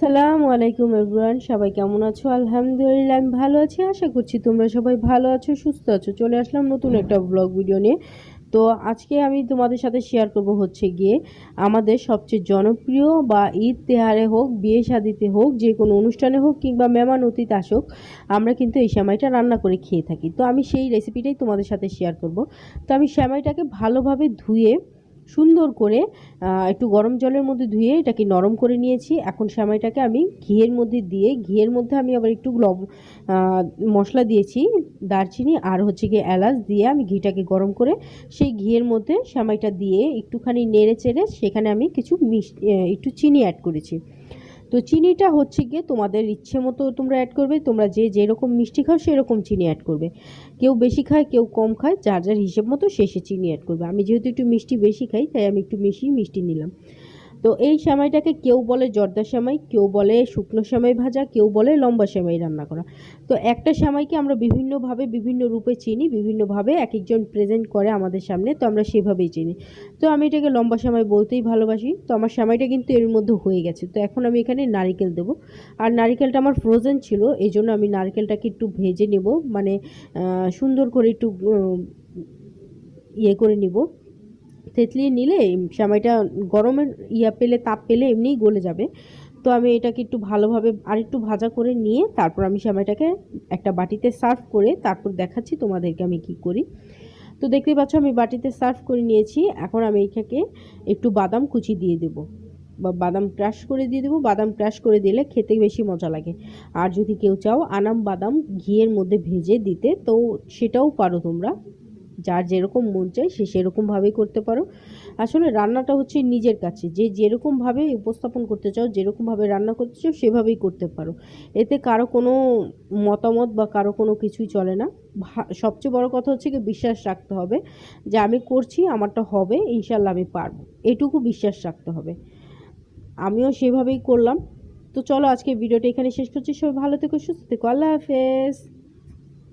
আসসালামু আলাইকুম এভরিওয়ান, সবাই কেমন আছো? আলহামদুলিল্লাহ, আমি ভালো আছি। আশা করছি তোমরা সবাই ভালো আছো, সুস্থ আছো। চলে আসলাম নতুন একটা ব্লগ ভিডিও নিয়ে। তো আজকে আমি তোমাদের সাথে শেয়ার করব হচ্ছে গিয়ে আমাদের সবচেয়ে জনপ্রিয় বা ঈদ তেহারে হোক, বিয়ে শাদিতে হোক, যে কোনো অনুষ্ঠানে হোক কিংবা মেমান অতীত আসুক, আমরা কিন্তু এই সেমাইটা রান্না করে খেয়ে থাকি। তো আমি সেই রেসিপিটাই তোমাদের সাথে শেয়ার করব। তো আমি সেমাইটাকে ভালোভাবে ধুয়ে সুন্দর করে একটু গরম জলের মধ্যে ধুয়ে এটাকে নরম করে নিয়েছি। এখন সেমাইটাকে আমি ঘিয়ের মধ্যে দিয়ে, ঘিয়ের মধ্যে আমি আবার একটু লব মশলা দিয়েছি, দারচিনি আর হচ্ছে গিয়ে এলাচ দিয়ে আমি ঘিটাকে গরম করে সেই ঘিয়ের মধ্যে সেমাইটা দিয়ে একটুখানি নেড়ে চেড়ে সেখানে আমি কিছু মিষ্টি একটু চিনি অ্যাড করেছি। তো চিনিটা হচ্ছে গিয়ে তোমাদের ইচ্ছে মতো তোমরা অ্যাড করবে, তোমরা যে যেরকম মিষ্টি খাও সেরকম চিনি অ্যাড করবে। কেউ বেশি খায়, কেউ কম খায়, যার যার হিসেব মতো শেষে চিনি অ্যাড করবে। আমি যেহেতু একটু মিষ্টি বেশি খাই, তাই আমি একটু বেশি মিষ্টি নিলাম। তো এই সেমাইটাকে কেউ বলে জর্দা সেমাই, কেউ বলে শুকনো সেমাই ভাজা, কেউ বলে লম্বা সেমাই রান্না করা। তো একটা সেমাইকে আমরা বিভিন্নভাবে বিভিন্ন রূপে চিনি, বিভিন্নভাবে এক একজন প্রেজেন্ট করে আমাদের সামনে, তো আমরা সেভাবেই চিনি। তো আমি এটাকে লম্বা সেমাই বলতেই ভালোবাসি। তো আমার সেমাইটা কিন্তু এর মধ্যে হয়ে গেছে। তো এখন আমি এখানে নারিকেল দেবো। আর নারিকেলটা আমার ফ্রোজেন ছিল এই জন্য আমি নারকেলটাকে একটু ভেজে নেব। মানে সুন্দর করে একটু ইয়ে করে নিব। থেতলিয়ে নিলে সেমাইটা গরমের ইয়া পেলে, তাপ পেলে এমনিই গলে যাবে। তো আমি এটাকে একটু ভালোভাবে আরেকটু ভাজা করে নিয়ে তারপর আমি সেমাইটাকে একটা বাটিতে সার্ভ করে তারপর দেখাচ্ছি তোমাদেরকে আমি কি করি। তো দেখতে পাচ্ছ আমি বাটিতে সার্ভ করে নিয়েছি। এখন আমি এটাকে একটু বাদাম কুচি দিয়ে দেবো বা বাদাম ক্রাশ করে দিয়ে দেবো। বাদাম ক্রাশ করে দিলে খেতে বেশি মজা লাগে। আর যদি কেউ চাও আনাম বাদাম ঘিয়ের মধ্যে ভেজে দিতে, তো সেটাও পারো তোমরা। যার যেরকম মন চায় সে সেরকমভাবেই করতে পারো। আসলে রান্নাটা হচ্ছে নিজের কাছে। যে যেরকমভাবে উপস্থাপন করতে চাও, যেরকমভাবে রান্না করতে চাও, সেভাবেই করতে পারো। এতে কারও কোনো মতামত বা কারও কোনো কিছুই চলে না। সবচেয়ে বড় কথা হচ্ছে কি বিশ্বাস রাখতে হবে যে আমি করছি, আমারটা হবে ইনশাল্লাহ আমি পারব। এটুকু বিশ্বাস রাখতে হবে। আমিও সেভাবেই করলাম। তো চলো আজকে ভিডিওটা এখানে শেষ করছি। সবাই ভালো থেকো, সুস্থ থেকো। আল্লাহ হাফেজ।